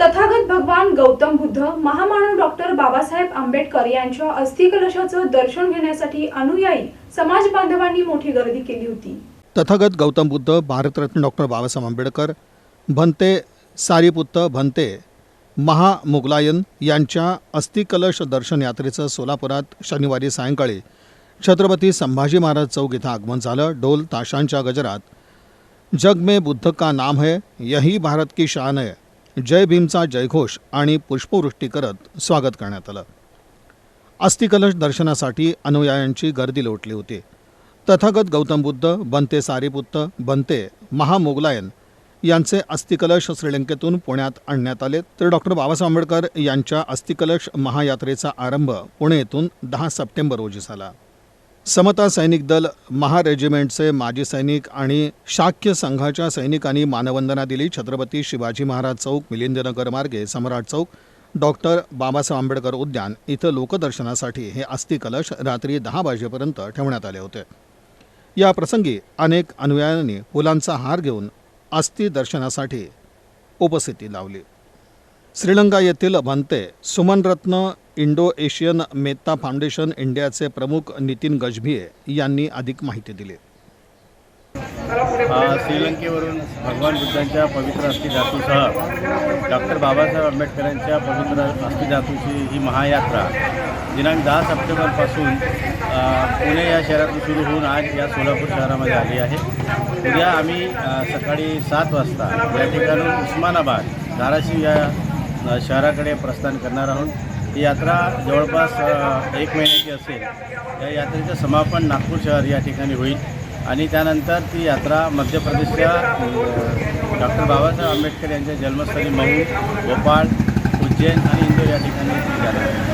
तथागत भगवान गौतम बुद्ध महामानव डॉक्टर बाबासाहेब आंबेडकर यांच्या अस्थिकलशाचं दर्शन घेण्यासाठी अनुयायी समाज बांधवांनी मोठी गर्दी केली होती. तथागत गौतम बुद्ध भारतरत्न डॉक्टर बाबासाहेब आंबेडकर भंते सारीपुत्त भंते महामुगलायन यांच्या अस्थिकलश दर्शन यात्रेचं सोलापुरात शनिवारी सायंकाळी छत्रपती संभाजी महाराज चौक इथं आगमन झालं. ढोल ताशांच्या गजरात जग में बुद्ध का नाम है यही भारत की शान है. जय भीमचा जयघोष आणि पुष्पवृष्टी करत स्वागत करण्यात आलं. अस्थिकलश दर्शनासाठी अनुयायांची गर्दी लोटली होती. तथागत गौतम बुद्ध बनते सारीपुत्त बनते महामोगलायन यांचे अस्थिकलश श्रीलंकेतून पुण्यात आणण्यात आले तर डॉक्टर बाबासाहेब आंबेडकर यांच्या अस्थिकलश महायात्रेचा आरंभ पुणे येथून दहा सप्टेंबर रोजी झाला. समता सैनिक दल महा रेजिमेंटचे माजी सैनिक आणि शाक्य संघाच्या सैनिकांनी मानवंदना दिली. छत्रपती शिवाजी महाराज चौक मिलिंदनगर मार्गे सम्राट चौक डॉक्टर बाबासाहेब आंबेडकर उद्यान इथं लोकदर्शनासाठी हे अस्थिकलश रात्री दहा वाजेपर्यंत ठेवण्यात आले होते. या प्रसंगी अनेक अनुयायांनी फुलांचा हार घेऊन अस्थिदर्शनासाठी उपस्थिती लावली. श्रीलंका येथील Bhante Sumanaratna Indo Asian Metta foundation इंडियाचे प्रमुख नितीन गजभिये यांनी अधिक माहिती दिली. श्रीलंकेवरून भगवान बुद्धांच्या पवित्र अस्थिधातूसह डॉक्टर बाबासाहेब आंबेडकरांच्या पवित्र अस्थिधातूची ही महायात्रा दिनांक दहा सप्टेंबरपासून पुणे या शहरातून सुरू होऊन आज या सोलापूर शहरामध्ये आली आहे. उद्या आम्ही सकाळी सात वाजता या ठिकाणून उस्मानाबाद धाराशिव या शहराकडे प्रस्थान करणार आहोत. ही यात्रा जवळपास एक महिन्याची असेल. या यात्रेचं समापन नागपूर शहर या ठिकाणी होईल. आणि त्यानंतर ती यात्रा मध्य प्रदेशच्या डॉक्टर बाबासाहेब आंबेडकर यांच्या जन्मस्थळी मऊ भोपाळ उज्जैन आणि इंदोर या ठिकाणी ती जाणार